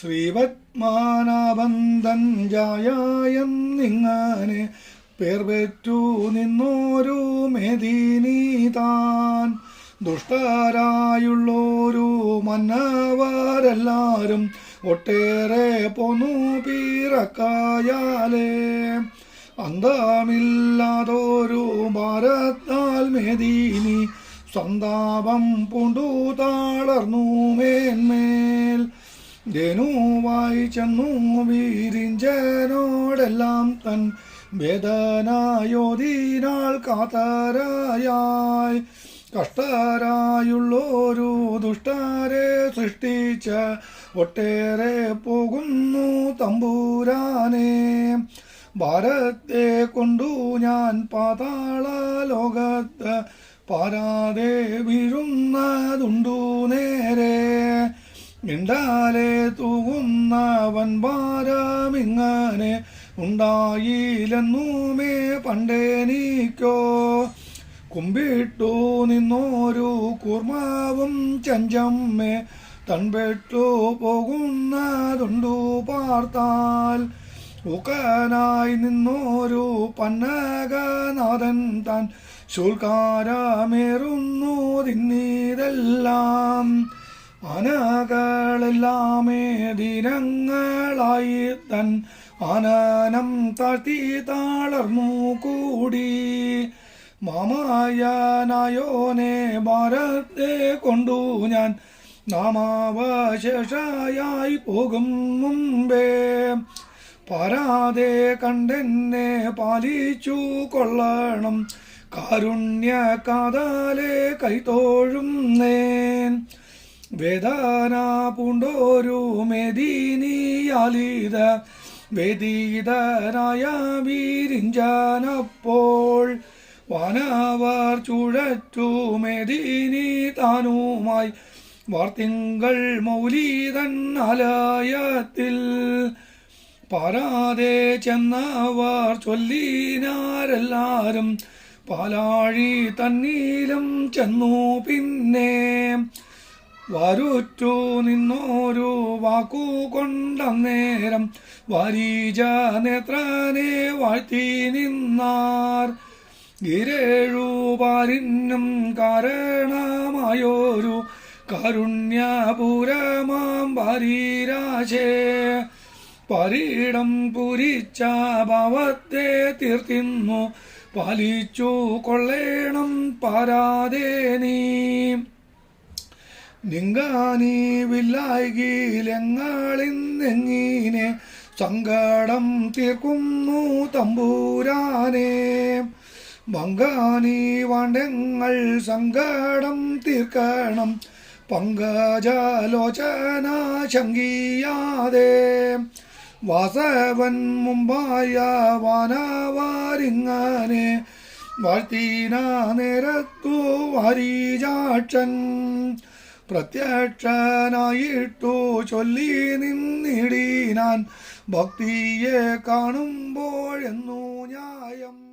ശ്രീപത്മാനാബന്ധൻ ജായെന്നിങ്ങനെ പേർ പെറ്റു നിന്നോരു മെതിനീതാൻ ദുഷ്ടരായുള്ളോരു മന്നവരെല്ലാരും ഒട്ടേറെ പോന്നു പീറക്കായാലേ അന്തമില്ലാതൊരു ഭാരത്താൽ മെതിനി സന്താപം പൂണ്ടു താളർന്നു മേന്മേൽ. ധനുവായി ചെന്നു വീരിഞ്ചനോടെല്ലാം തൻ വേദനായോധീനാൾ കാതരായായി. കഷ്ടരായുള്ളൊരു ദുഷ്ടരെ സൃഷ്ടിച്ച ഒട്ടേറെ പോകുന്നു തമ്പൂരാനെ. ഭാരത്തെ കൊണ്ടു ഞാൻ പാതാള ലോകത്ത് പാരാതെ വീഴുന്നതുണ്ടു നേരെ. മിണ്ടാലെ തൂകുന്നവൻ ഭാരമിങ്ങനെ ഉണ്ടായില്ലെന്നുമേ പണ്ടേനിക്കോ കുമ്പിട്ടു നിന്നോരു കൂർമാവും ചഞ്ചമ്മേ തൺപെട്ടു പോകുന്നതുണ്ടു പാർത്താൽ. ഉക്കനായി നിന്നോരു പന്നകനാഥൻ താൻ ശൂൽക്കാരമേറുന്നു തിന്നീതെല്ലാം. ആനകളെല്ലാമേ ദിനങ്ങളായി തൻ ആനനം താഴ്ത്തി താളർന്നു കൂടി മാമായനായോനെ ഭാരത്തെ കൊണ്ടു ഞാൻ നാമാവശേഷായി പോകും മുമ്പേ. പരാതെ കണ്ടെന്നെ പാലിച്ചു കൊള്ളണം. കാരുണ്യ കാതാലെ കൈത്തോഴും നേൻ. വേദന പൂണ്ടോരു വേദീതനായ വീരിഞ്ചാനപ്പോൾ വാനവർ ചുഴറ്റു മെദീനി താനുമായി. വാർത്തിങ്കൾ മൗലീതൻ അലയത്തിൽ പാരാതെ ചെന്നവർ ചൊല്ലിനാരെല്ലാരും പാലാഴി തന്നീലും ചെന്നു പിന്നെ വരുറ്റു നിന്നോരു വാക്കു കൊണ്ടന്നേരം വരീജ നേത്രനെ വാഴ്ത്തി നിന്നാർ. ഗിരേഴു പാരിന്നും കാരണമായോരു കാരുണ്യപൂരമാം വരീരാജേ. പരീടം പുരിച്ച ഭാവത്തെ തീർത്തിന്നു. പാലിച്ചു കൊള്ളേണം പരാതേ നീ. നിങ്കാനി വില്ലായിലെങ്ങളിന്നെങ്ങിനെ സങ്കടം തീർക്കുന്നു തമ്പൂരാനെ. ബങ്കാനി വണ്ടങ്ങൾ സങ്കടം തീർക്കണം പങ്കജാലോചന ശങ്കിയാതെ. വാസവൻ മുമ്പായ വാനവാരിങ്ങനെ വാഴ്ത്തീന നേരത്തു വാരീജാക്ഷൻ പ്രത്യക്ഷനായിട്ടു ചൊല്ലി നിന്നിടീനാൻ ഭക്തിയെ കാണുമ്പോഴെന്നു ന്യായം.